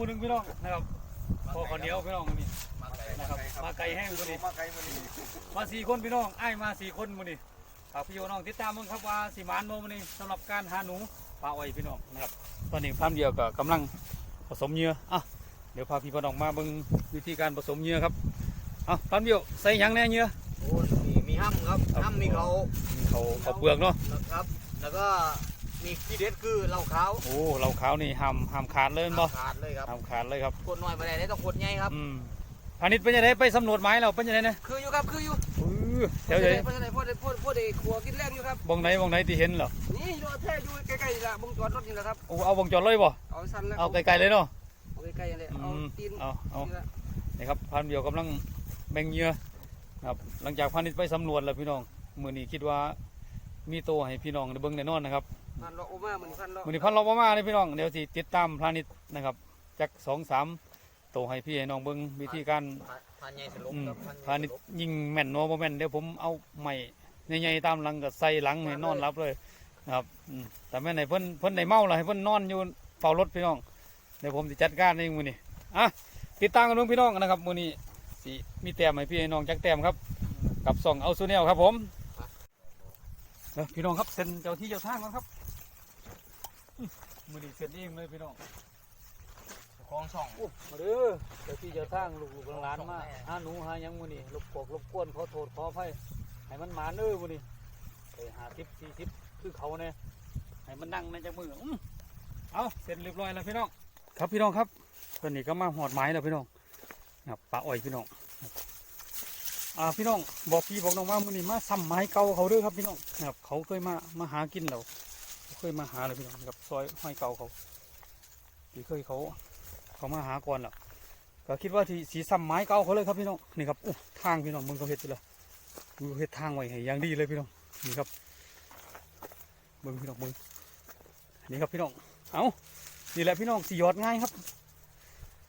ผู้หนึ่งพี่น้องนะครับพอคนเดียวพี่น้องวันนี้มาไกลนะครับมาไกลแห้งวันนี้มาไกลวันนี้มาสี่คนพี่น้องไอ้ายมาสี่คนมื้อนี้ฝากพี่น้องติดตามมึงครับว่าสีมานโมมื้อนี้สำหรับการหาหนูปลาอ้อยพี่น้องนะครับตอนนี้พันเดียวก็กำลังผสมเหยื่ออะเดี๋ยวพาพี่พี่น้องมาเบิ่งวิธีการผสมเหยื่อครับอะพันเดียวใส่หยังแน่เหยื่อ โอ้มีมีห้ำครับครับ ห้ำมีเขามีเขาเขาเปลือกเนาะนะครับ แล้วก็ มีที่เด็ดคือเหล้าขาวโอ้เราขาวนี่ห้ามห้ามขาดเลยแม่นบ่ขาดเลยครับห้ามขาดเลยครับขวดน้อยไปได้ต้องขวดใหญ่ครับ อืมพานิชเป็นยังไงไปสำรวจไม้เราเป็นยังไงเนี่ยคืออยู่ครับคืออยู่อื้อแถวไหนเพราะฉะนั้นพวกพวกพวกเด็กขัวกินแรงอยู่ครับบงไหนบงไหนที่เห็นเหรอนี่รถแท้อยู่ใกล้ๆนี่ละบงจอดรถนี่แหละครับโอ้เอาวงจรเลยบ่เอาสั้นแล้วเอาไกลๆเลยเนาะเอาใกล้ๆเลยเอาอืมตีนเอาเอานี่ละนี่ครับพันเดียวกำลังแบ่งเหยื่อครับหลังจากพันนิดไปสำรวจแล้วพี่น้องมือนี้คิดว่ามีโตให้พี่น้องได้เบิ่งแน่นอนนะครับ พันเลาะโอมาเหมือนพันเลาะมือนี้พันเราประมาณเลยพี่น้องเดี๋ยวสิติดตามพันนิดนะครับจากสองสามโตให้พี่ให้น้องเบิ่งวิธีการพันใหญ่สลบอืมครับพันนิดยิงแม่นโนบ่แม่นเดี๋ยวผมเอาไม้ใหญ่ๆตามหลังก็ใส่หลังให้นอนรับเลยนะครับอืมแต่แม่นไหนเพิ่นเพิ่นได้เมาแล้วให้เพิ่นนอนอยู่เฝ้ารถพี่น้องเดี๋ยวผมจะจัดการเองมือนี้อะติดตามกันเบิ่งพี่น้องนะครับมือนี้สิมีแต้มให้พี่ให้น้องจักแต้มครับ กับส่องเอาซูเนลครับผมเอ้อพี่น้องครับเซ็นเจ้าที่เจ้าทางแล้วครับอื้อ มือนี้เซ็นเองเลยพี่น้องคลองช่องอู้มาเด้อเจ้าที่เจ้าทางลูกๆหลานๆมาหาหนูหาหยังมือนี้รบกวกรบกวนขอโทษขออภัยให้มันหมาเด้อมือนี้ไปหาทิปสี่ทิปคือเขาเนี่ยให้มันนั่งในจักมืออื้อเอาเซ็นเรียบร้อยแล้วพี่น้องครับพี่น้องครับตอนนี้ก็มาหอดไม้แล้วพี่น้องครับปลาอ้อยพี่น้องอ่าพี่น้องบอกพี่บอกน้องว่ามือนี้มาซ้ำไม้เก่าเขาเด้วยครับพี่น้องนะครับเขาเคยมามาหากินเรา เคยมาหาเลยพี่น้องกับซอยห้อยเก่าเขาที่เคยเขา เขามาหาก่อนแล้วก็คิดว่าที่สีซ้ำไม้เก่าเขาเลยครับพี่น้องนี่ครับอู้ทางพี่น้องมึงเขาเห็ดเลยมึงเห็ดทางไว้ให้อย่างดีเลยพี่น้องนี่ครับเบิ้งพี่น้องเบิ้งนี่ครับพี่น้องเอานี่แหละพี่น้องสีหยอดง่ายครับ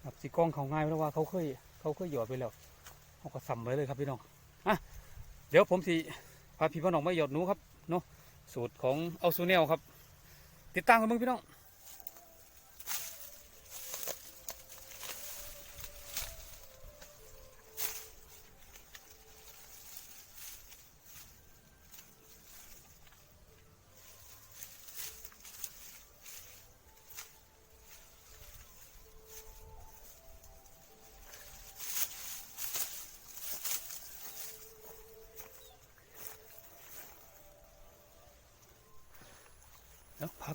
ครับสีกองเขาง่ายเพราะว่าเขาเคยเขาเคยหยอดไปแล้วเอาก็สัมไว้เลยครับพี่น้องอะเดี๋ยวผมสิพาพี่พ่อน้องมาหยอดหนูครับเนาะสูตรของเอาซูเนลครับ ติดตามกันมึงพี่น้อง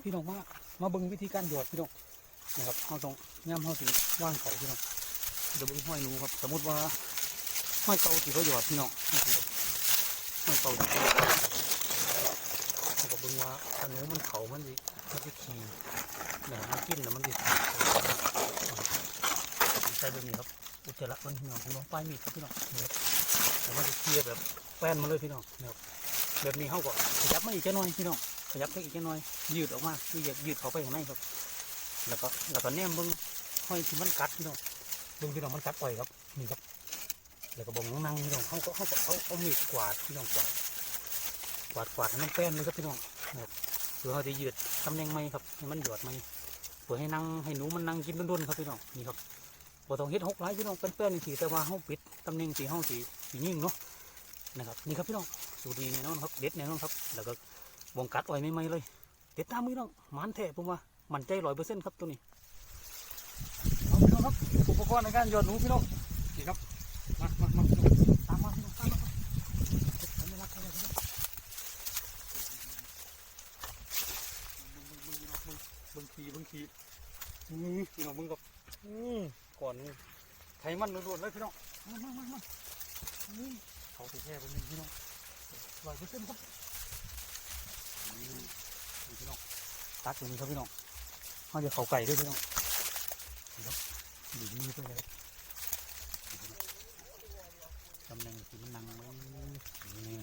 พี่น้องมามาเบิ่งวิธีการหยอดพี่น้องนะครับเราต้องย่ำเขาสิว่างเขาพี่น้องเดี๋ยวเบิ่งห้อยหนูครับ สมมติว่าห้อยเก่าที่เขาหยอดพี่น้องห้อยเก่าที่เขาหยอดเขาก็เบิ่งว่าอันหนูมันเขามันสิมันสิขี่เนี่ยมันกินแล้วมันสิใช้แบบนี้ครับอุจจาระมันพี่น้องผมลองป้ายมีดครับพี่น้องนี่ครับแต่มันจะเคลียแบบแป้นมาเลยพี่น้องนะครับแบบนี้เขาก็ขยับมาอีกแค่น้อยพี่น้อง ขยับไปอีกนิดหน่อย ยืดออกมาคือยืดยืดเขาไปข้างในครับ แล้วก็แล้วก็แนมเบิ้งห้อยที่มันกัดพี่น้องเบิ้งพี่น้องมันกัดปล่อยครับนี่ครับ แล้วก็บ่งนั่งพี่น้องเขาก็เขาก็เอาเอามีดกวาดพี่น้องกวาดกวาดกวาดให้มันแป้นเลยครับพี่น้องนะครับเพื่อเขาจะยืดตำแหน่งไหมครับให้มันหยอดไหมเพื่อให้นั่งให้หนูมันนั่งกินดุนๆครับพี่น้องนี่ครับบ่ต้องเฮ็ดหกหลายพี่น้องเป็นแป้นๆนี่สิแต่ว่าเขาปิดตำแหน่งสีเขาสีสีนิ่งเนาะนะครับนี่ครับพี่น้องสูตรดีแน่นอนครับเด็ดแน่นอนครับ แล้วก็ วงกัดอ้อยไม่ไหมเลยเด็ดตามมือน้องมันแท้ผมว่ามันใจร้อยเปอร์เซ็นต์ครับตัวนี้เอาพี่น้องครับอุปกรณ์ในการหยอดหนูพี่น้องนี่ครับมามามาพี่น้องตามมาพี่น้องตามมาครับเก็บไว้ในรักไว้เลยพี่น้องเบิ่งขี่เบิ่งขี่นี่พี่น้องเบิ่งกับอืมก่อนนี่ไขมันล้วนๆเลยพี่น้องมามามามานี่เขาแท้ๆเป็นพี่น้องร้อยเปอร์เซ็นต์ครับ นี่พี่น้อง ตัดตรงนี้ครับพี่น้องเขาจะเข่าไก่ด้วยพี่น้องนี่ครับหนีมือไปเลยครับนี่พี่น้องตำแหน่งที่มันนั่งไว้นี่พี่น้องนี่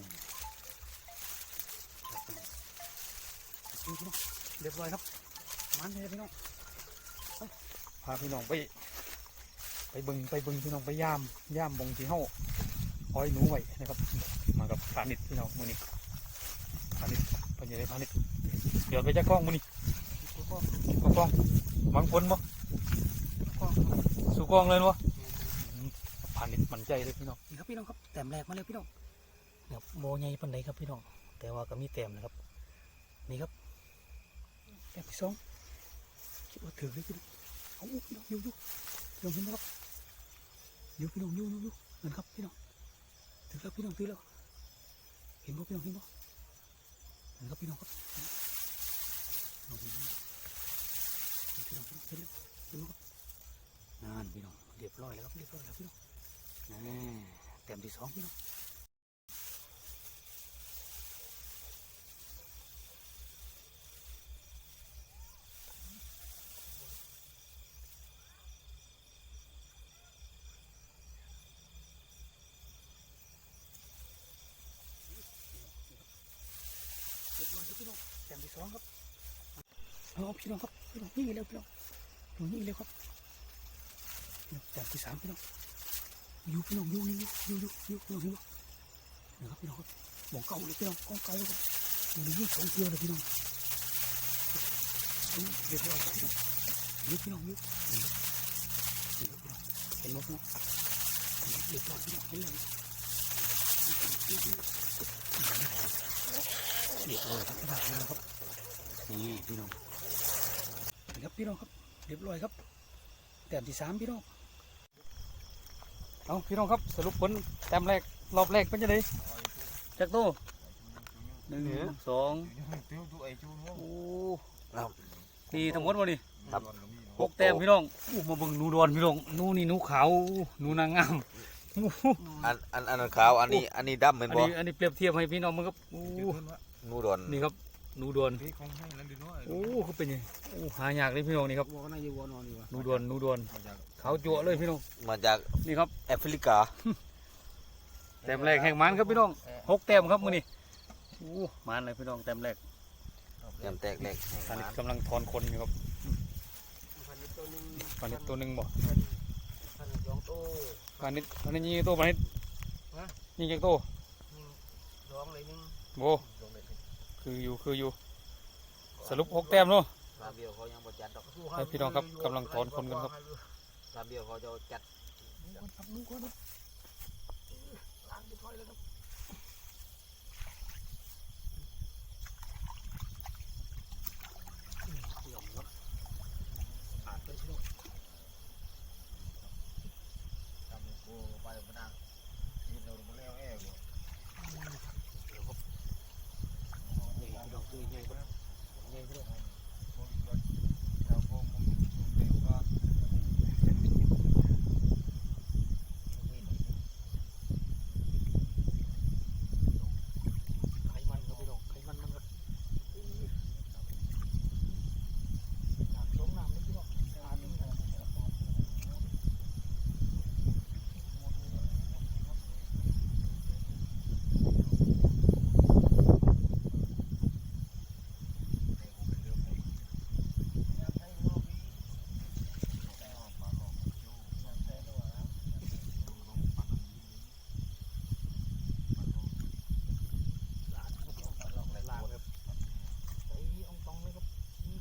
เรียบร้อยครับ มันเลยพี่น้องพาพี่น้องไปไปบึงไปบึงพี่น้องไปย่ามย่ามบงที่เฮาอ้อยหนูไว้นะครับ มากับพาณิชย์พี่น้องมือนี้พาณิชย์เป็นยังไงพาณิชย์เดี๋ยวไปจักกล้องมือนี้ กล้องกล้องวางฝนบ่สู่กองเลยเนาะอืมพาณิชย์มั่นใจเลยพี่น้องนี่ครับพี่น้องครับแต้มแรกมาเลยพี่น้องเดี๋ยโมใหญ่ปานใดครับพี่น้อง แต่ว่าก็มีแต้มนะครับ นี่ครับแต้มที่สองคิดว่าถือเลยพี่น้องเอาพี่น้องยู่อยู่พี่น้องเห็นไหมครับอยู่พี่น้องยู่อยู่ยู่เห็นครับพี่น้องถือแล้วพี่น้องถือแล้วเห็นบ่พี่น้องเห็นบ่เห็นครับพี่น้องครับ พี่น้องเห็นไหมพี่น้องพี่น้องนแล้วเห็นบ่ครับนั่นพี่น้องเรียบร้อยแล้วครับเรียบร้อยแล้วพี่น้องนี่แต้มที่สองพี่น้องเต้มที่สองครับ เอาพี่น้องครับพี่น้องนี่เร็วพี่น้องพี่น้องนี่เร็วครับพี่น้องแต้มที่สามพี่น้องอยู่พี่น้องอยู่นี่อยู่อยู่อยู่พี่น้องเห็นบ่นะครับพี่น้องครับหมองเก่าเลยพี่น้องกองเก่าเลยครับอยู่นี่สองเกลือเลยพี่น้องเอาเรียบร้อยครับพี่น้องอยู่พี่น้องอยู่เห็นบ่เห็นบ่พี่น้องเห็นบ่พี่น้องเรียบร้อยพี่น้องเห็นเลยเรียบร้อยครับพี่น้องเห็นแล้วครับนี่พี่น้อง ครับพี่น้องครับเรียบร้อยครับแต้มที่สามพี่น้องเอาพี่น้องครับสรุปผลแต้มแรกรอบแรกเป็นยังไงจากโตหนึ่งสองโอ้นี่ทั้งหมดวะนี่ครับหกแต้มพี่น้องอู้มาเบิ่งหนูดอนพี่น้องหนูนี่หนูขาวหนูนางงามอู้หูอันอันอันนั้นขาวอันนี้อันนี้ดำเหมือนอันบ่นี้อันนี้เปรียบเทียบให้พี่น้องมันครับอู้นูดอนนี่ครับ หนูดอนโอ้เขาเป็นยังไงโอ้หายากเลยพี่น้องนี่ครับวัวก็น่าจะวัวนอนอยู่วะหนูดอนหนูดอนขาวจั่วเลยพี่น้องมาจากนี่ครับแอฟริกาแต้มแรกแห่งมันครับพี่น้องหกแต้มครับมือนี่อู้มันเลยพี่น้องแต้มแรกแต้มแตกแหลกปานิดกำลังถอนคนอยู่ครับพันนิดตัวหนึงปานิดตัวหนึ่งบ่พันสองตัวปานิดปานิดยิงกี่ตัวปานิดยิงกี่ตัวหนึ่งสองเลยหนึ่งโบ คืออยู่คืออยู่ สรุปหกแต้มเนาะตามเดียวเขายังบ่จัดดอกให้พี่น้องครับกำลังถอนคนกันครับตามเดียวเขาจะจัด ครับลูกคนล้างไปถอยแล้วครับ อาดไปพี่น้อง ตามกูไปบ่นางกินเราบ่แล้วแอ้บ่ นี่พี่น้องคือใหญ่ครับใหญ่พี่น้อง เราบ่มึงเร็วก็ ไขมันครับพี่น้องไขมันมันครับน้ำต้มน้ำนี่พี่น้องอาดนี่ครับ ล้างครับใส่อองตองเลยครับโอ้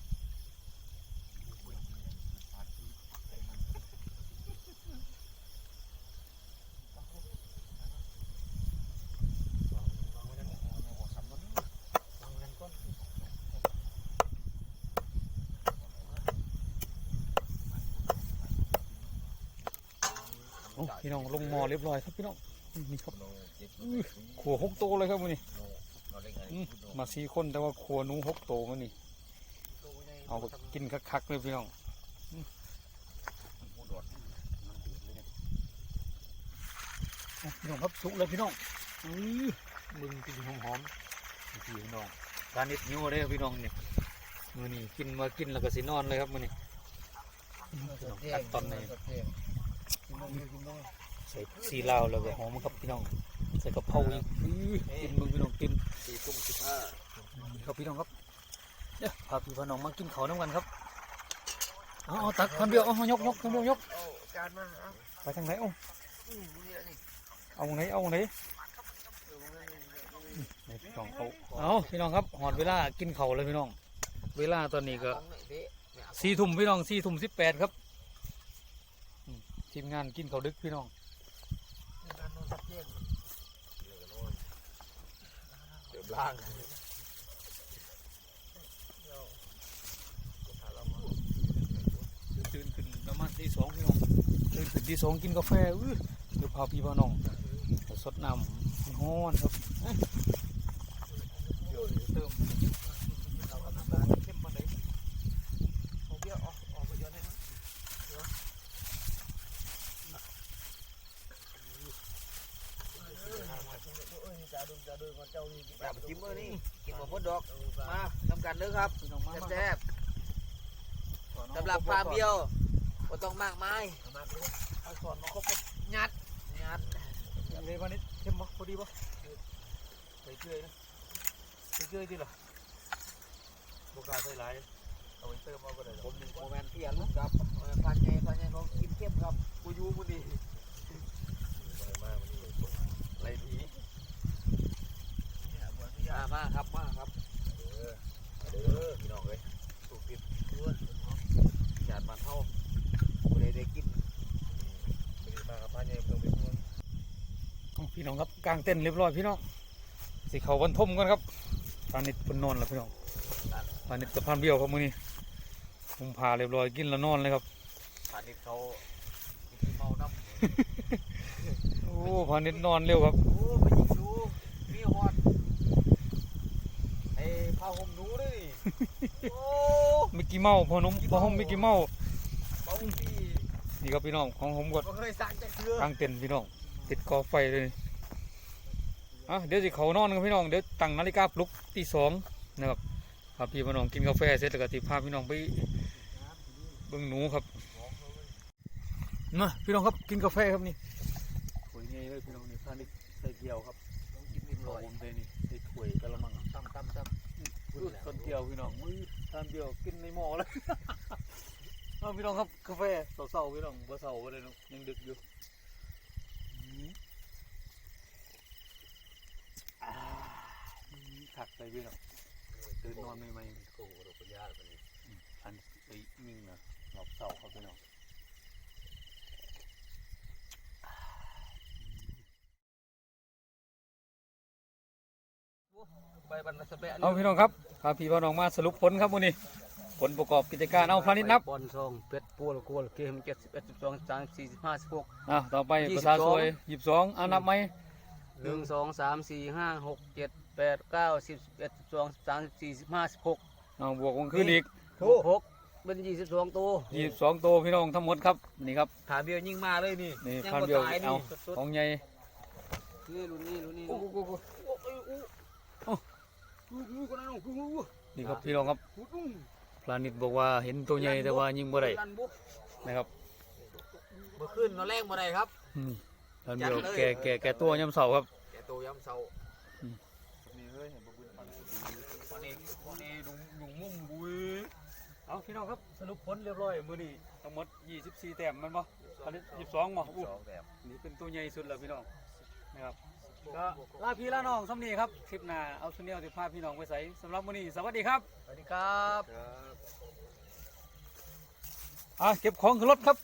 พี่น้องลงหมอเรียบร้อยครับพี่น้องนี่ครับขัวหกโตวเลยครับวันนี้อืมมาสี่คนแต่ว่าครัวหนูหกโตวมันนี่เอาไปกินคักๆเลยพี่น้องอืมอะพี่น้องครับสุกเลยพี่น้องอื้อมึงกินหอมหอมๆพี่น้องทานนิดนิ้วเลยครับพี่น้องเนี่ยมือนี่กินมากินแล้วก็สินอนเลยครับมือนี่พี่น้องกัดตอนนี้ ใส่ซีลาวแล้วก็หอมครับพี่น้อง ใส่กระเพราอีกกินมึงพี่น้องกินสี่ทุ่มสิบห้าครับพี่น้องครับเดี๋ยวพาพี่พน้องมากินข้าวน้ำกันครับเอาเอาตักคนเดียวเอายกยกคนเดียวยกไปทางไหนเอาเอาไหนเอาไหนเออมันนี่ไหนพี่น้องเอาเอาพี่น้องครับหอดเวลากินเข้าเลยพี่น้อง เวลาตอนนี้ก็ของไหนเด้เนี่ยเอาสี่ทุ่มพี่น้องสี่ทุ่มสิบแปดครับ ทีมงานกินข้าวดึกพี่น้องในการนอนสักเที่ยงเดี๋ยวก็นอนเดี๋ยวล้างเดี๋ยวก็พาเรามาตื่นขึ้นประมาณที่สองพี่น้องตื่นขึ้นที่สองกินกาแฟอื้อเดี๋ยวพาพี่พาน้องไปสดน้ำห้อนครับเดี๋ยวเติม เรากำลังล้างเข้มมาเลยเอาเบี้ยออกออกไปเยอะเลยนะเดี๋ยวเออเออจะดูจะดูก่อนเจ้า นี่แบบจิ้มเออนี่กินหมดพดดอกมาทำกันเด้อครับพี่น้องมามาแซ่บๆสำหรับปลาเบี้ยวก็ต้องมากมายเอาสอนมาครบยัดยัดเลยวันนี้เข้มปะพอดีปะใส่เกลือนะใส่เกลือดีหรอบุกล้าใส่หลายเอาไปเติมเอาไปเลยผมโมแมนเพียนครับพันใหญ่พันใหญ่เขากินเข้มครับกูยูมันดีอะไรดี มามาครับมาครับเด้อเด้อพี่น้องเลยถูกปิดตัวจานมันเท่ากูเลยได้กินมาครับพันใหญ่เพิ่มไปพวงพี่น้องครับกางเต้นท์เรียบร้อยพี่น้องสิเขาวันทมกันครับพานิดเพิ่นนอนแล้วพี่น้องพานิดกับพานเบี้ยวครับมื้อนี้ผมพาเรียบร้อยกินแล้วนอนเลยครับพาณิชย์เขากินเมาน้ำโอ้พานิดนอนเร็วครับ โอ้ไปยิงดูมีฮอดไอ้ผ้าห่มหนูด้วยนี่โอ้ มิกกี้เมาส์พอนุ่มพอห้องมิกกี้เมาส์บางทีนี่ครับพี่น้องของผมกดบ่เคยสั่งจากเทือกางเต็นท์พี่น้อง ติดกอไฟเลยอะเดี๋ยวสิเขานอนกันพี่น้องเดี๋ยวตั้งนาฬิกาปลุกตีสองนะครับพาพี่พี่น้องกินกาแฟเสร็จแล้วก็ติพาพี่น้องไปเบิ่งหนูครับมาพี่น้องครับกินกาแฟครับนี่ถ้วยใหญ่เลยพี่น้องนี่พานิดใส่เกียวครับกินอิ่มรลออยผมเลยนี่ใส่ถ้วยกะละมังตำตำตำ อุ้ยต้นเกียวพี่น้องอุ้ยทานเดียวกินในหม้อเลยเอาพี่น้องครับกาแฟเศร้าๆพี่น้องบ่เศร้าเลยเนาะยังดึกอยู่อืมอ่าถักไปพี่น้องตื่นนอนใหม่ๆโอ้โหเราเป็นญาติกันนี่อันไปนิ่งนะหลอบเศร้าครับพี่น้อง ไปบรรณส เปะเอาพี่น้องครับพาพี่พี่น้องมาสรุปผลครับวันนี้ผลประกอบกิจการเอาพานิดนับบอลซองเป็ดปูละกวลเกมเจ็ดสิบเอ็ดสิบสองสามสี่สิบห้าสิบหกอะต่อไปยี่ปสิระบสองชาชวยหยิบสองเอานับไหมหนึ่งสองสามสี่ห้าหกเจ็ดแปดเก้าสิบสิบเอ็ดสิบสองสิบสามสิบสี่สิบห้าสิบหกเอาบวกกันขึ้นอีกหกเป็นยี่สิบสองตัวยี่สิบสองตัวพี่น้องทั้งหมดครับนี่ครับถามเบี้ยยิงมาเลยนี่นี่ยังพันบ่เดียวตายเอานี่สดของใหญ่นี่รุ่นนี้รุ่นนี้ นนั้นกูกูนี่ครับพี่น้องครับกูกูพลานิดบอกว่าเห็นตัวใหญ่แต่ว่ายิงบ่ได้ลั่นบุนะครับเมื่อคืนเราแรงบ่ได้ครับอืมพลานเดียวจัดเลยแก่แก่แก่ตัวยำเสาครับแกโตยำเศร้าอืมนี่เฮ้ยเห็นบ่บุญปันวันนี้วันนี้ลุงลุงมุ่งบุยเอาพี่น้องครับสรุปผลเรียบร้อยมื้อนี้ทั้งหมด 24 แต้มแมันบ่พลานิด22บ่อู้สองแบบนี่เป็นตัวใหญ่สุดแล้วพี่น้องนะครับ ก็ลาพี่ลาน้องสำนีครับคลิปหน้าเอาชุดนี้เอาสิพาพี่น้องไปใส่สำหรับมื้อนี้สวัสดีครับสวัสดีครับครับอะเก็บของขึ้นรถครับ